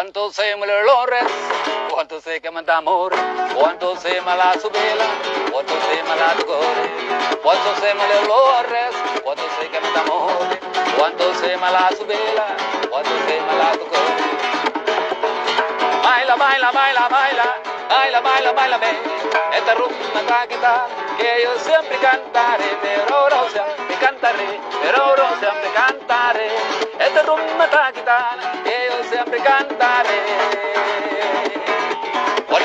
cuánto se me lores, cuánto se queman de amor, cuánto se mala su vela, cuánto se mala tu core, cuánto se me lores, cuánto se queman de amor, cuánto se su vela, cuánto se mala tu core. Baila, baila, baila, baila, baila, baila, baila, ve, esta rumba traquita que yo siempre cantaré, pero ahora siempre cantaré, pero ahora siempre cantaré, esta rumba traquita que yo siempre cantaré.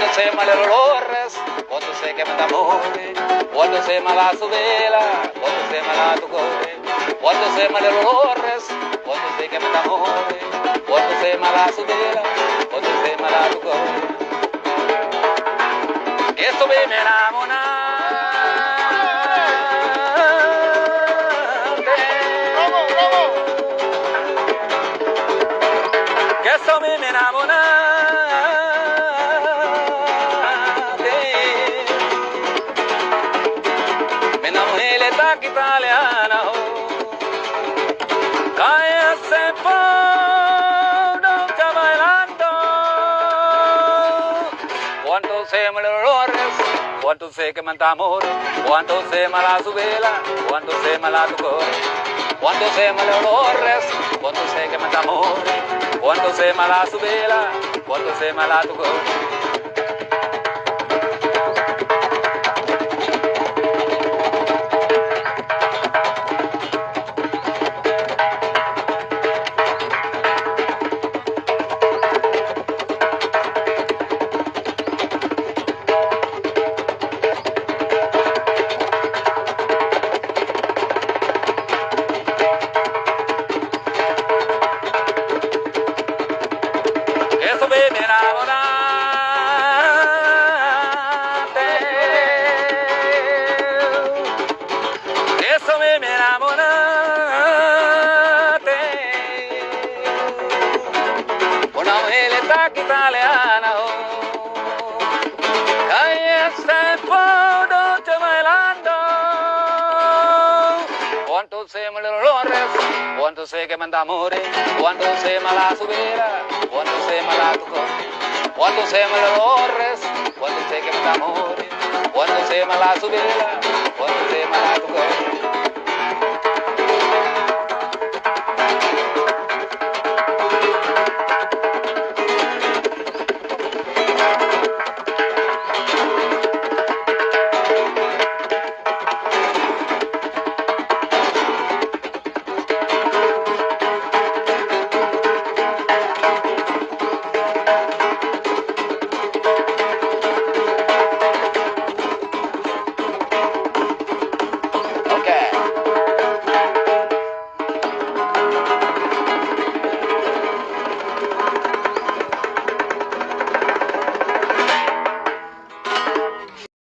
Cuando se male los olores, cuando se quema el amor, cuando se mala su vela, cuando se mala tu core, cuando se male los olores, cuando se quema el amor, cuando se mala su vela, cuando se mala tu core. Esto me enamorante. Que esto me enamorante. Taca italiana. oh. Cállese noche bailando. Cuánto se me los olores, cuánto se queman de amor, cuánto se mala su vela, cuánto se mala tu core, cuánto se me los olores, cuánto se queman de amor, cuánto se mala su vela, cuánto se mala tu core. Eso me enamorante. Eso me enamorante. Una mujer taca italiana. oh. Cuánto se me los olores, cuánto se queman de amores, cuánto se mala su vera, cuánto se mala tu core, cuánto se me los olores, cuánto se queman de amores, cuánto se mala su vera,